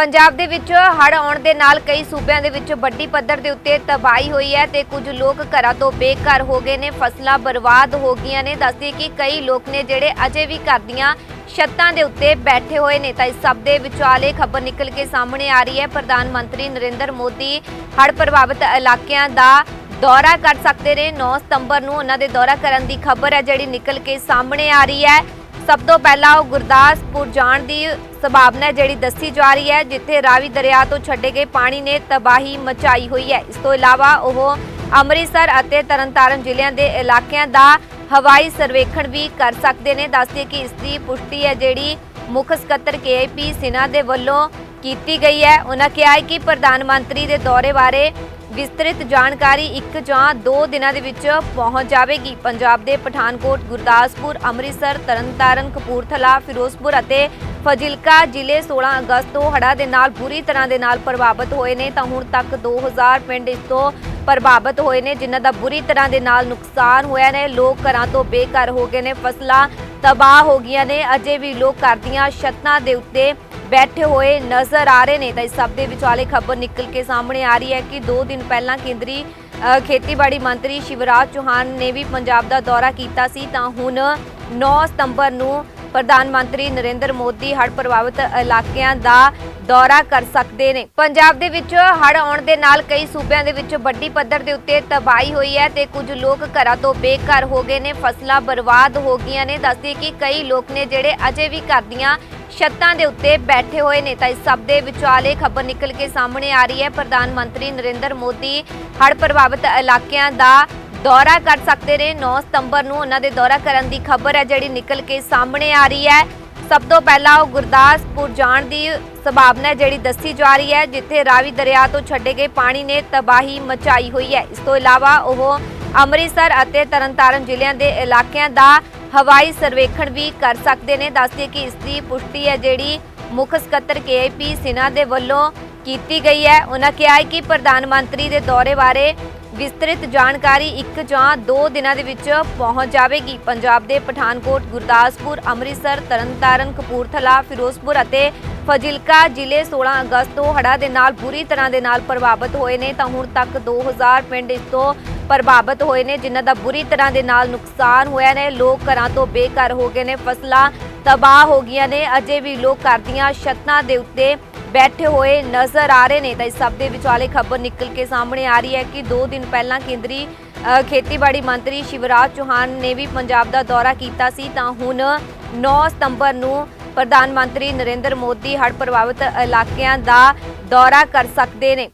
ਪੰਜਾਬ ਦੇ ਵਿੱਚ ਹੜ੍ਹ ਆਉਣ ਦੇ ਨਾਲ ਕਈ ਸੂਬਿਆਂ ਦੇ ਵਿੱਚ ਵੱਡੀ ਪੱਧਰ ਦੇ ਉੱਤੇ ਤਬਾਹੀ ਹੋਈ ਹੈ ਤੇ ਕੁਝ ਲੋਕ ਘਰਾਂ ਤੋਂ ਬੇਘਰ ਹੋ ਗਏ ਨੇ, ਫਸਲਾਂ ਬਰਬਾਦ ਹੋ ਗਈਆਂ ਨੇ। ਦੱਸਦੀ ਕਿ ਕਈ ਲੋਕ ਨੇ ਜਿਹੜੇ ਅਜੇ ਵੀ ਘਰ ਦੀਆਂ ਛੱਤਾਂ ਦੇ ਉੱਤੇ ਬੈਠੇ ਹੋਏ ਨੇ, ਤਾਂ ਇਸ ਸਭ ਦੇ ਵਿਚਾਲੇ ਖਬਰ ਨਿਕਲ ਕੇ ਸਾਹਮਣੇ ਆ ਰਹੀ ਹੈ। ਪ੍ਰਧਾਨ ਮੰਤਰੀ ਨਰਿੰਦਰ ਮੋਦੀ ਹੜ੍ਹ ਪ੍ਰਭਾਵਿਤ ਇਲਾਕਿਆਂ ਦਾ ਦੌਰਾ ਕਰ ਸਕਦੇ ਨੇ। 9 ਸਤੰਬਰ ਨੂੰ ਉਹਨਾਂ ਦੇ ਦੌਰਾ ਕਰਨ ਦੀ ਖਬਰ ਹੈ, ਜਿਹੜੀ ਨਿਕਲ ਕੇ ਸਾਹਮਣੇ ਆ ਰਹੀ ਹੈ। ਸਭ ਤੋਂ ਪਹਿਲਾਂ ਉਹ ਗੁਰਦਾਸਪੁਰ ਜਾਣ ਦੀ ਸੰਭਾਵਨਾ ਜਿਹੜੀ ਦੱਸੀ ਜਾ ਰਹੀ ਹੈ, ਜਿੱਥੇ ਰਾਵੀ ਦਰਿਆ ਤੋਂ ਛੱਡੇ ਗਏ ਪਾਣੀ ਨੇ ਤਬਾਹੀ ਮਚਾਈ ਹੋਈ ਹੈ। ਇਸ ਤੋਂ ਇਲਾਵਾ ਉਹ ਅੰਮ੍ਰਿਤਸਰ ਅਤੇ ਤਰਨਤਾਰਨ ਜ਼ਿਲ੍ਹਿਆਂ ਦੇ ਇਲਾਕਿਆਂ ਦਾ ਹਵਾਈ ਸਰਵੇਖਣ ਵੀ ਕਰ ਸਕਦੇ ਨੇ। ਦੱਸਦੇ ਕਿ ਇਸ ਦੀ ਪੁਸ਼ਟੀ ਹੈ ਜਿਹੜੀ ਮੁੱਖ ਸਕੱਤਰ ਕੇਪੀ ਸਿਨਹਾ ਦੇ ਵੱਲੋਂ ਕੀਤੀ ਗਈ ਹੈ। ਉਹਨਾਂ ਕਿਹਾ ਹੈ ਕਿ ਪ੍ਰਧਾਨ ਮੰਤਰੀ ਦੇ ਦੌਰੇ ਬਾਰੇ ਵਿਸਤ੍ਰਿਤ ਜਾਣਕਾਰੀ ਇੱਕ ਜਾਂ ਦੋ ਦਿਨਾਂ ਦੇ ਵਿੱਚ ਪਹੁੰਚ ਜਾਵੇਗੀ। ਪੰਜਾਬ ਦੇ ਪਠਾਨਕੋਟ, ਗੁਰਦਾਸਪੁਰ, ਅੰਮ੍ਰਿਤਸਰ, ਤਰਨਤਾਰਨ, ਕਪੂਰਥਲਾ, ਫਿਰੋਜ਼ਪੁਰ ਅਤੇ ਫਜ਼ਿਲਕਾ ਜ਼ਿਲ੍ਹੇ 16 ਅਗਸਤ ਤੋਂ ਹੜ੍ਹਾਂ ਦੇ ਨਾਲ ਬੁਰੀ ਤਰ੍ਹਾਂ ਦੇ ਨਾਲ ਪ੍ਰਭਾਵਿਤ ਹੋਏ ਨੇ। ਤਾਂ ਹੁਣ ਤੱਕ 2000 ਪਿੰਡ ਇਸ ਤੋਂ ਪ੍ਰਭਾਵਿਤ ਹੋਏ ਨੇ, ਜਿਨ੍ਹਾਂ ਦਾ ਬੁਰੀ ਤਰ੍ਹਾਂ ਦੇ ਨਾਲ ਨੁਕਸਾਨ ਹੋਇਆ ਨੇ। ਲੋਕ ਘਰਾਂ ਤੋਂ ਬੇਘਰ ਹੋ ਗਏ ਨੇ, ਫਸਲਾਂ ਤਬਾਹ ਹੋ ਗਈਆਂ ਨੇ। ਅਜੇ ਵੀ ਲੋਕ ਘਰ ਦੀਆਂ ਛੱਤਾਂ ਦੇ ਉੱਤੇ ਬੈਠੇ ਹੋਏ ਨਜ਼ਰ ਆ ਰਹੇ ਨੇ ਤਾਂ ਇਸ ਸਭ ਦੇ ਵਿਚਾਲੇ ਖਬਰ ਨਿਕਲ ਕੇ ਸਾਹਮਣੇ ਆ ਰਹੀ ਹੈ ਕਿ 2 ਦਿਨ ਪਹਿਲਾਂ ਕੇਂਦਰੀ ਖੇਤੀਬਾੜੀ ਮੰਤਰੀ ਸ਼ਿਵਰਾਜ ਚੌਹਾਨ ਨੇ ਵੀ ਪੰਜਾਬ ਦਾ ਦੌਰਾ ਕੀਤਾ ਸੀ ਤਾਂ ਹੁਣ 9 ਸਤੰਬਰ ਨੂੰ ਪ੍ਰਧਾਨ ਮੰਤਰੀ ਨਰਿੰਦਰ ਮੋਦੀ ਹੜ੍ਹ ਪ੍ਰਭਾਵਿਤ ਇਲਾਕਿਆਂ ਦਾ ਦੌਰਾ ਕਰ ਸਕਦੇ ਨੇ। ਪੰਜਾਬ ਦੇ ਵਿੱਚ ਹੜ੍ਹ ਆਉਣ ਦੇ ਨਾਲ ਕਈ ਸੂਬਿਆਂ ਦੇ ਵਿੱਚ ਵੱਡੀ ਪੱਧਰ ਦੇ ਉੱਤੇ ਤਬਾਹੀ ਹੋਈ ਹੈ ਤੇ ਕੁਝ ਲੋਕ ਘਰਾਂ ਤੋਂ ਬੇਘਰ ਹੋ ਗਏ ਨੇ, ਫਸਲਾਂ ਬਰਬਾਦ ਹੋ ਗਈਆਂ ਨੇ। ਦੱਸਦੀ ਕਿ ਕਈ ਲੋਕ ਨੇ ਜਿਹੜੇ ਅਜੇ ਵੀ ਘਰ ਦੀਆਂ ਛੱਤਾਂ ਦੇ ਉੱਤੇ ਬੈਠੇ ਹੋਏ ਨੇ ਤਾਂ ਇਸ ਸਭ ਦੇ ਵਿਚਾਲੇ ਖਬਰ ਨਿਕਲ ਕੇ ਸਾਹਮਣੇ ਆ ਰਹੀ ਹੈ। ਪ੍ਰਧਾਨ ਮੰਤਰੀ ਨਰਿੰਦਰ ਮੋਦੀ ਹੜ੍ਹ ਪ੍ਰਭਾਵਿਤ ਇਲਾਕਿਆਂ ਦਾ ਦੌਰਾ ਕਰ ਸਕਦੇ ਨੇ। 9 ਸਤੰਬਰ ਨੂੰ ਉਹਨਾਂ ਦੇ ਦੌਰਾ ਕਰਨ ਦੀ ਖਬਰ ਹੈ ਜਿਹੜੀ ਨਿਕਲ ਕੇ ਸਾਹਮਣੇ ਆ ਰਹੀ ਹੈ। ਸਭ ਤੋਂ ਪਹਿਲਾਂ ਉਹ ਗੁਰਦਾਸਪੁਰ ਜਾਣ ਦੀ ਸੰਭਾਵਨਾ ਜਿਹੜੀ ਦੱਸੀ ਜਾ ਰਹੀ ਹੈ, ਜਿੱਥੇ ਰਾਵੀ ਦਰਿਆ ਤੋਂ ਛੱਡੇ ਗਏ ਪਾਣੀ ਨੇ ਤਬਾਹੀ ਮਚਾਈ ਹੋਈ ਹੈ। ਇਸ ਤੋਂ ਇਲਾਵਾ ਉਹ ਅੰਮ੍ਰਿਤਸਰ ਅਤੇ ਤਰਨਤਾਰਨ ਜ਼ਿਲ੍ਹਿਆਂ ਦੇ ਇਲਾਕਿਆਂ ਦਾ ਹਵਾਈ ਸਰਵੇਖਣ ਵੀ ਕਰ ਸਕਦੇ ਨੇ। ਦੱਸਦੇ ਕਿ ਇਸ ਦੀ ਪੁਸ਼ਟੀ ਹੈ ਜਿਹੜੀ ਮੁੱਖ ਸਕੱਤਰ ਕੇਪੀ ਸਿਨਹਾ ਦੇ ਵੱਲੋਂ ਕੀਤੀ ਗਈ ਹੈ। ਉਹਨਾਂ ਕਿਹਾ ਹੈ ਕਿ ਪ੍ਰਧਾਨ ਮੰਤਰੀ ਦੇ ਦੌਰੇ ਬਾਰੇ ਵਿਸਤ੍ਰਿਤ ਜਾਣਕਾਰੀ ਇੱਕ ਜਾਂ ਦੋ ਦਿਨਾਂ ਦੇ ਵਿੱਚ ਪਹੁੰਚ ਜਾਵੇਗੀ। ਪੰਜਾਬ ਦੇ ਪਠਾਨਕੋਟ, ਗੁਰਦਾਸਪੁਰ, ਅੰਮ੍ਰਿਤਸਰ, ਤਰਨਤਾਰਨ, ਕਪੂਰਥਲਾ, ਫਿਰੋਜ਼ਪੁਰ ਅਤੇ ਫਜ਼ਿਲਕਾ ਜ਼ਿਲ੍ਹੇ 16 ਅਗਸਤ ਤੋਂ ਹੜ੍ਹਾਂ ਦੇ ਨਾਲ ਬੁਰੀ ਤਰ੍ਹਾਂ ਦੇ ਨਾਲ ਪ੍ਰਭਾਵਿਤ ਹੋਏ ਨੇ। ਤਾਂ ਹੁਣ ਤੱਕ 2000 ਪਿੰਡ ਇਸ ਤੋਂ ਪ੍ਰਭਾਵਿਤ ਹੋਏ ਨੇ, ਜਿਨ੍ਹਾਂ ਦਾ ਬੁਰੀ ਤਰ੍ਹਾਂ ਦੇ ਨਾਲ ਨੁਕਸਾਨ ਹੋਇਆ ਨੇ, ਲੋਕ ਘਰਾਂ ਤੋਂ ਬੇਘਰ ਹੋ ਗਏ ਨੇ, ਫਸਲਾਂ ਤਬਾਹ ਹੋ ਗਈਆਂ ਨੇ, ਅਜੇ ਵੀ ਲੋਕ ਘਰ ਦੀਆਂ ਛੱਤਾਂ ਦੇ ਉੱਤੇ ਬੈਠੇ ਹੋਏ ਨਜ਼ਰ ਆ ਰਹੇ ਨੇ। ਤਾਂ ਇਸ ਸਭ ਦੇ ਵਿਚਾਲੇ ਖਬਰ ਨਿਕਲ ਕੇ ਸਾਹਮਣੇ ਆ ਰਹੀ ਹੈ ਕਿ 2 ਦਿਨ ਪਹਿਲਾਂ ਕੇਂਦਰੀ ਖੇਤੀਬਾੜੀ ਮੰਤਰੀ ਸ਼ਿਵਰਾਜ ਚੌਹਾਨ ਨੇ ਵੀ ਪੰਜਾਬ ਦਾ ਦੌਰਾ ਕੀਤਾ ਸੀ। ਤਾਂ ਹੁਣ 9 ਸਤੰਬਰ ਨੂੰ ਪ੍ਰਧਾਨ ਮੰਤਰੀ ਨਰਿੰਦਰ ਮੋਦੀ ਹੜ੍ਹ ਪ੍ਰਭਾਵਿਤ ਇਲਾਕਿਆਂ ਦਾ ਦੌਰਾ ਕਰ ਸਕਦੇ ਨੇ।